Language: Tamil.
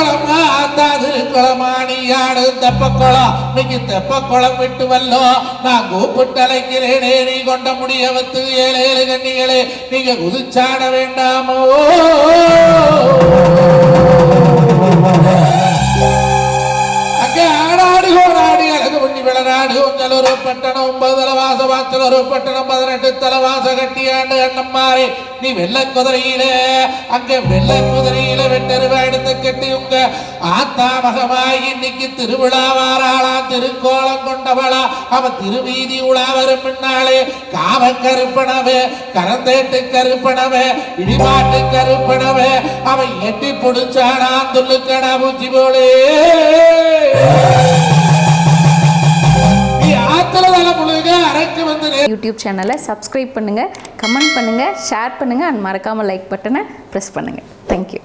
குளமா ஆத்தாது திருக்குளமாணி ஆடு தெப்பக்குளம் இன்னைக்கு தெப்பக்குளம் விட்டு வல்லோ நான் கூப்பிட்டலைக்கிறேனே நீ கொண்ட முடிய வத்து ஏழு ஏழு கண்ணிகளே நீங்க குதிச்சாட வேண்டாமோ? அங்கே பட்டணம் ஒன்பது தலவாச வாச்சலொரு பட்டணம் பதினெட்டு தலவாச கட்டியாண்டு அண்ணம்மாரே. நீ வெள்ள குதிரையில அங்க வெள்ள குதிரையில ஆத்தா மகமாய் இன்னைக்கு திருவிழாவாராளா திருக்கோலம் கொண்டவளா. அவ திருவீதி உலா வரும் பின்னாலே காவ கருப்பனவே கரந்தேட்டு கருப்பனவே இடிபாட்டு கருப்பனவே அவன் எட்டி பிடிச்சானா துள்ளுக்கடா பூச்சி போலே. அரைக்கு வந்து யூடியூப் சேனலை சப்ஸ்கிரைப் பண்ணுங்கள் கமெண்ட் பண்ணுங்கள் ஷேர் பண்ணுங்கள் அண்ட் மறக்காமல் லைக் பட்டனை ப்ரெஸ் பண்ணுங்கள் தேங்க்யூ